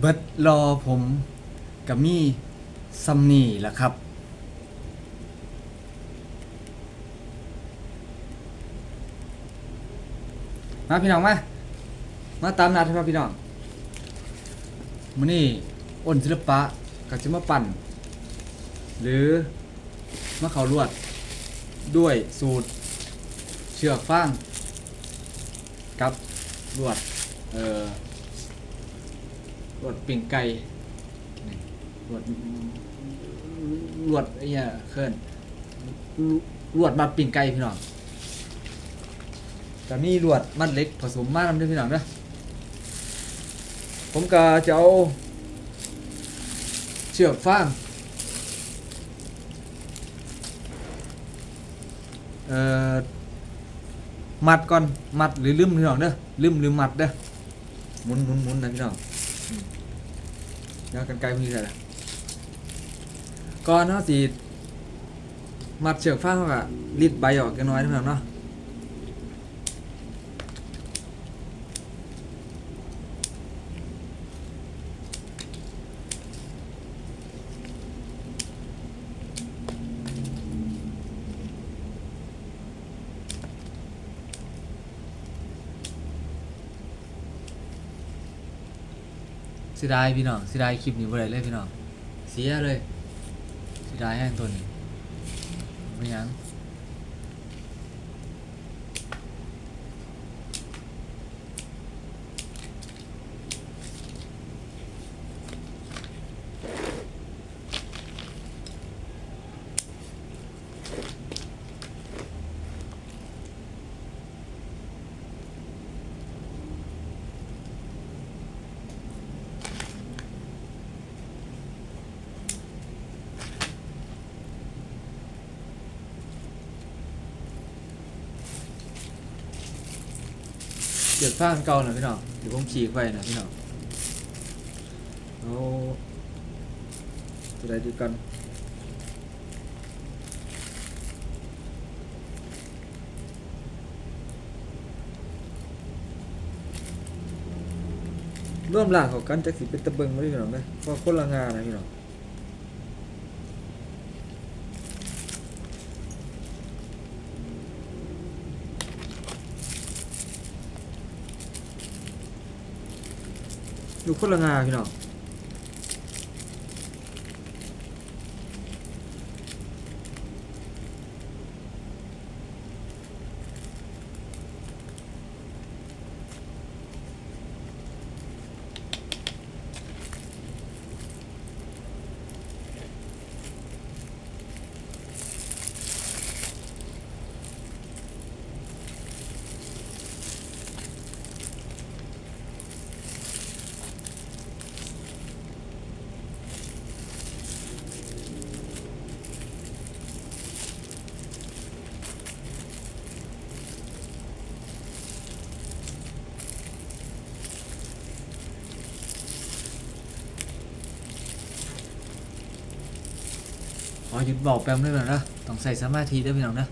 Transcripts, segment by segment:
เบิดรอผมกับมี่ซัมนี่แหละครับ มาพี่น้องมา มาตามนัดครับพี่น้องมื้อนี้อ้นศิลปะก็จะมาปั่น หรือมาเขาลวด ด้วยสูตร เชือกฟาง กับลวด เอ่อ ลวดปิ่งไก่นี่ลวดลวดไอ้เนี่ยเคลื่อนลวดมัดปิ่งไก่พี่น้องแต่มีลวดมัดเล็กผสมมากนำด้วยพี่น้องเด้อผมก็จะเอาเชือกฟางเอ่อมัดก่อนมัดหรือลืมพี่น้องเด้อลืมหรือมัดเด้อหมุนหมุนหมุนนะพี่น้อง ยาวกันไกลพวกนี้ใส่ละก่อนเนาะสิมัดเชือกฟางเขาก็รีดใบออกกันน้อยเท่านั้นเนาะ เสียดายพี่น้องเสียดายคลิปนี้บ่ได้เลยพี่น้องเสียเลยเสียดายแห้งตัวนี้ไม่ยัง เชือกฟางเก่าน่ะพี่น้องเดี๋ยวผมฉีกไว้นะพี่น้องเอาตัวใดดีกันร่วมล่างของกันจักสิเป็นตะเบิงไว้พี่น้องเด้อเพราะคนละงานนะพี่น้อง อยู่คนละงาพี่น้อง อหยุดบอกแป๊บนึงหน่อยนะต้องใส่สมาธิด้วยพี่น้องนะ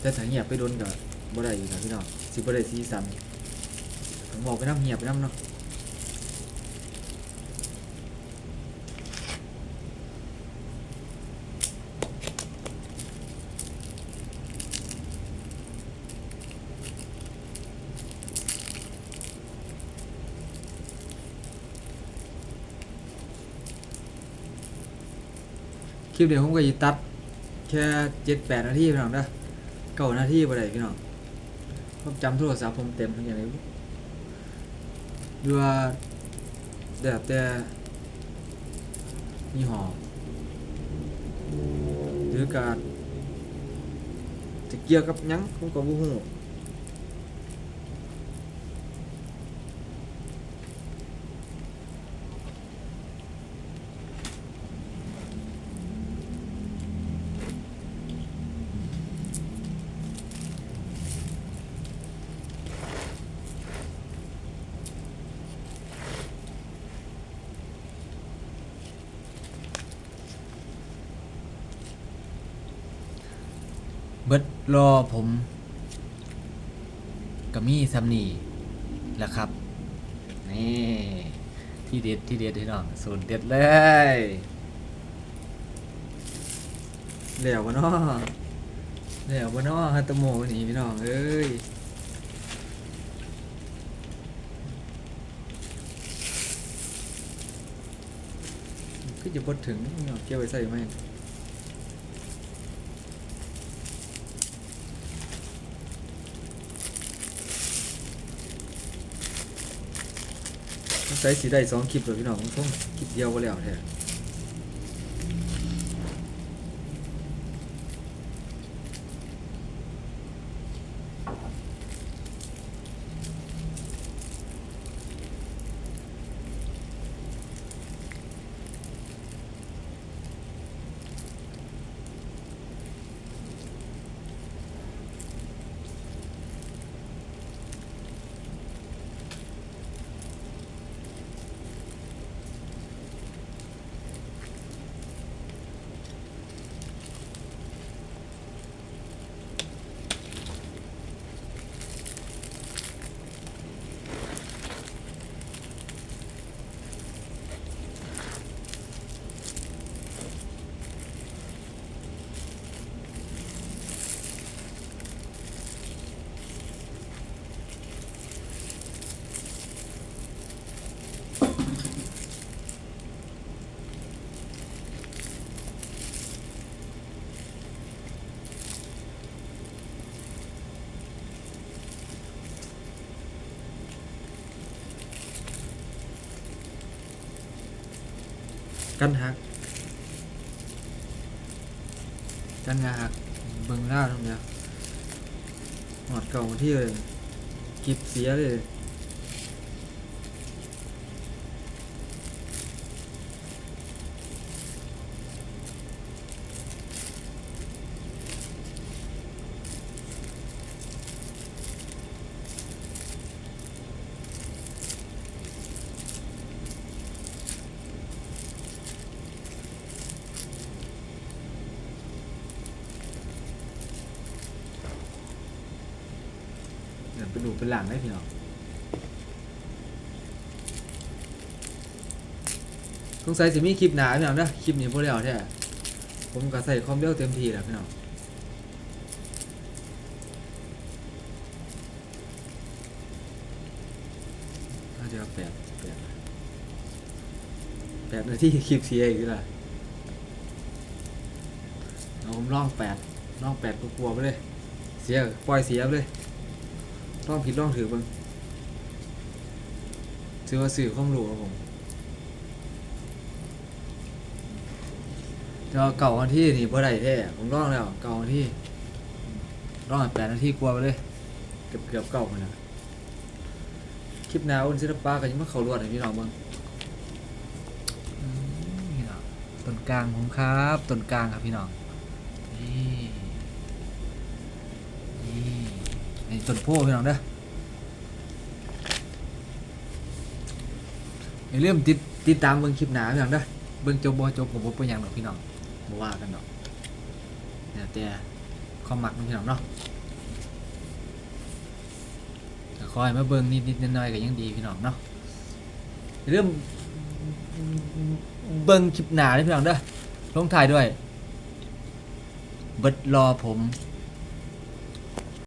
แต่ถ้าเงียบไปโดนกับ่ได้อยู่นะพี่น้องสิบ่ได้สีสันผมบอกไปน้ำเงียบไปน้ำเนาะ คลิปเดี๋ยวผมก็จะตัด แค่เจ็ดแปดนาทีพี่น้องนะเก้านาทีบ่ได้พี่น้องผมจำโทรศัพท์ผมเต็มทั้งอย่างไรดูว่าแบบแต่ยี่ห้อหรือการจะเกี่ยวกับยังผมก็บ่ฮู้ บิดรอผมก็มีซัมนี่แหละครับ นี่ที่เด็ดที่เด็ดพี่น้องสูตรเด็ดเลยเหลววะเนาะเหลววะเนาะฮัตโมวันนี้พี่น้องเอ้ยก็จะบดถึงเอาเกี่ยวไปใส่ไหม ใส่สีได้สองคลิปเลยพี่น้องต้องคลิปเดียวก็แล้วแท้ กันหัก กันงาหักเบิ่งล่าวตรงเนี่ยหอดเก่ามาที่เลยกิบเสียเลย ดูเป็นหลังได้พี่น้องสงสัยสิมีคลิปหนาพี่น้องนะคลิปนี้พวกเราแท้ผมก็ใส่ความเร็วเต็มทีแล้วพี่น้องน่าจะแปดแปดแปดนาทีคลิปเสียอีกแล้วเอาผมลองแปดลองแปดกลัวๆไปเลย เสียปล่อยเสียไปเลย ต้องผิดต้องถือเบ้างถือว่าสื่อความรู้ครับผมแต่ว่าเก่าวันที่นี่บ่ได้แท้ผมร้องแล้ว เก่าวันที่ร้องแปดนาทีกลัวไปเลย เกือบเกือบเก่าไปแล้วคลิปหน้าอ้นศิลปะก็ยังมาเขารวดให้พี่น้องเบ้างอืมพี่น้องต้นกลางผมครับต้นกลางครับพี่น้องนี่ นี่ต้นโพพี่น้องเด้ออย่าลืมติดติดตามเบิ่งคลิปหนาพี่น้องเด้อเบิ่งจบบ่จบผมบ่เป็นหยังหรอกพี่น้องบ่ว่ากันดอกแล้วแต่ความมักของพี่น้องเนาะคอยมาเบิ่งนิดๆน่อยๆก็ยังดีพี่น้องเนาะอย่าลืมเบิ่งคลิปหนาเด้อพี่น้องเด้อลงท้ายด้วยเบิดรอผม